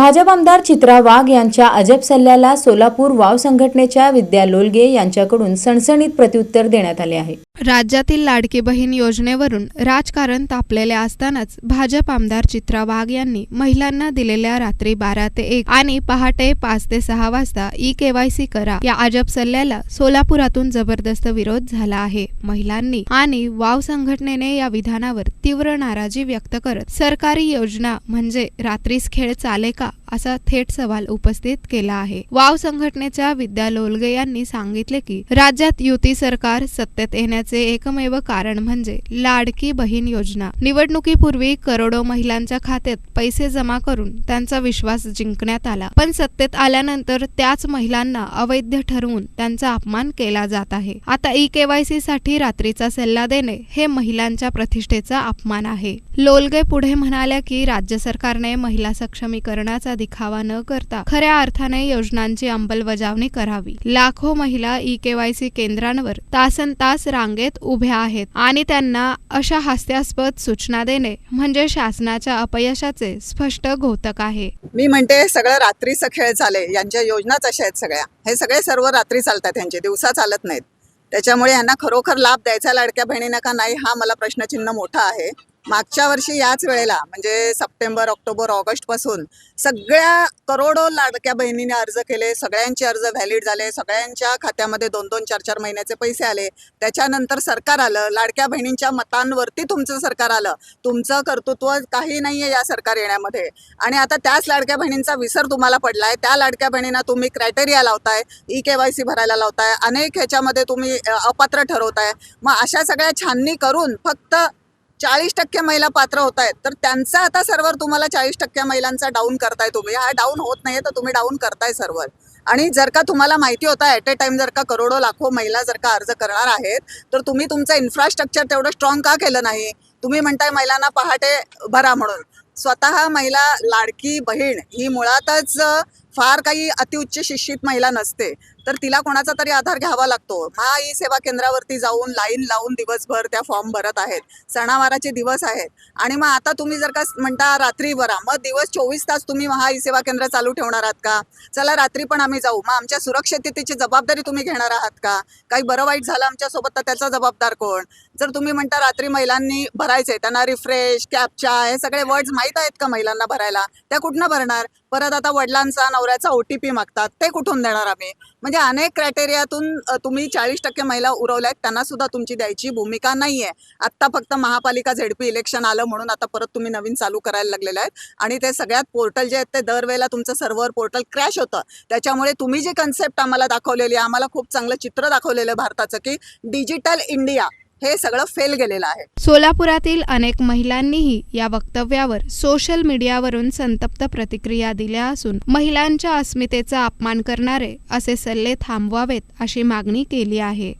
भाजप आमदार चित्रा वाघ यांच्या अजब सल्ल्याला सोलापूर वाव संघटनेच्या विद्या लोलगे यांच्याकडून सणसणीत प्रत्युत्तर देण्यात आले आहे. राज्यातील लाडकी बहीण योजनेवरून राजकारण तापलेले असतानाच भाजप आमदार चित्रा वाघ यांनी महिलांना दिलेल्या रात्री बारा ते एक आणि पहाटे पाच ते सहा वाजता ई केवायसी करा या अजब सल्ल्याला सोलापुरातून जबरदस्त विरोध झाला आहे. महिलांनी आणि वाव संघटनेने या विधानावर तीव्र नाराजी व्यक्त करत सरकारी योजना म्हणजे रात्रीस खेळ चाले का? असा थेट सवाल उपस्थित केला आहे. वाव संघटनेच्या विद्या लोलगे यांनी सांगितले की राज्यात युती सरकार सत्तेत येण्याचे एकमेव कारण म्हणजे लाडकी बहीण योजना. निवडणुकीपूर्वी करोडो महिलांच्या खात्यात पैसे जमा करून त्यांचा विश्वास जिंकण्यात आला. पण सत्तेत आल्यानंतर त्याच महिलांना अवैध ठरवून त्यांचा अपमान केला जात आहे. आता ई केवायसी साठी रात्रीचा सल्ला देणे हे महिलांच्या प्रतिष्ठेचा अपमान आहे. लोलगे पुढे म्हणाल्या की राज्य सरकारने महिला सक्षमीकरणाचा दिखावा न करता खऱ्या अर्थाने योजनांची अंमलबजावणी करावी. लाखो महिला ई केवायसी केंद्रांवर तासन तास रांगेत उभ्या आहेत आणि त्यांना अशा हास्यास्पद सूचना देणे म्हणजे शासनाच्या अपयशाचे स्पष्ट घोतक आहे. मी म्हणते सगळं रात्रीचं खेळ चाले यांच्या योजनाच अशा आहेत सगळ्या. हे सगळे सर्व रात्री चालतात यांचे. दिवसा चालत नाहीत. त्याच्यामुळे यांना खरोखर लाभ द्यायचा लाडक्या बहिणींना का नाही हा मला प्रश्नचिन्ह मोठा आहे. मागच्या वर्षी याच वेळेला म्हणजे सप्टेंबर ऑक्टोबर ऑगस्टपासून सगळ्या करोडो लाडक्या बहिणीने अर्ज केले सगळ्यांचे अर्ज व्हॅलिड झाले सगळ्यांच्या खात्यामध्ये दोन दोन चार चार महिन्याचे पैसे आले. त्याच्यानंतर सरकार आलं लाडक्या बहिणींच्या मतांवरती तुमचं सरकार आलं. तुमचं कर्तृत्व काही नाही आहे या सरकार येण्यामध्ये. आणि आता त्याच लाडक्या बहिणींचा विसर तुम्हाला पडलाय. त्या लाडक्या बहिणींना तुम्ही क्रायटेरिया लावताय ई के वाय सी भरायला लावताय अनेक ह्याच्यामध्ये तुम्ही अपात्र ठरवताय. मग अशा सगळ्या छाननी करून फक्त चाळीस टक्के महिला पात्र होत आहेत तर त्यांचा आता सर्व्हर तुम्हाला चाळीस टक्के महिलांचा डाऊन करताय तुम्ही. हा डाऊन होत नाहीये तर तुम्ही डाऊन करताय सर्व्हर आणि जर का तुम्हाला माहिती होता ॲट ए टाइम जर का करोडो लाखो महिला जर का अर्ज करणार आहेत तर तुम्ही तुमचं इन्फ्रास्ट्रक्चर तेवढं स्ट्रॉंग का केलं नाही? तुम्ही म्हणताय महिलांना पहाटे भरा म्हणून. स्वतः महिला लाडकी बहीण ही मुळातच फार काही अतिउच्च शिक्षित महिला नसते तर तिला कोणाचा तरी आधार घ्यावा लागतो. महा ई सेवा केंद्रावरती जाऊन लाईन लावून दिवसभर त्या फॉर्म भरत आहेत. सणावाराचे दिवस आहेत. आणि मग आता तुम्ही जर का म्हणता रात्री भरा मग दिवस चोवीस तास तुम्ही महा ई सेवा केंद्र चालू ठेवणार आहात का? चला रात्री पण आम्ही जाऊ. मग आमच्या सुरक्षिततेची जबाबदारी तुम्ही घेणार आहात का? काही बरं वाईट झालं आमच्यासोबत तर त्याचा जबाबदार कोण? जर तुम्ही म्हणता रात्री महिलांनी भरायचे त्यांना रिफ्रेश कॅपचा हे सगळे वर्ड्स माहीत आहेत का महिलांना भरायला? त्या कुठनं भरणार? परत आता वडिलांचा नवऱ्या ओ टी पी मागतात ते कुठून देणार आम्ही? म्हणजे अनेक क्रायटेरियातून तुम्ही चाळीस टक्के महिला उरवल्यात त्यांना सुद्धा तुमची द्यायची भूमिका नाहीये. आत्ता फक्त महापालिका झेडपी इलेक्शन आलं म्हणून आता परत तुम्ही नवीन चालू करायला लागलेले आहेत. आणि ते सगळ्यात पोर्टल जे आहेत ते दरवेळेला तुमचं सर्व्हर पोर्टल क्रॅश होतं. त्याच्यामुळे तुम्ही जी कन्सेप्ट आम्हाला दाखवलेली आहे आम्हाला खूप चांगलं चित्र दाखवलेलं आहे भारताचं की डिजिटल इंडिया हे सगळं फेल गेलेलं आहे. सोलापुरातील अनेक महिलांनीही या वक्तव्यावर सोशल मीडियावरून संतप्त प्रतिक्रिया दिल्या असून महिलांच्या अस्मितेचा अपमान करणारे असे सल्ले थांबवावेत अशी मागणी केली आहे.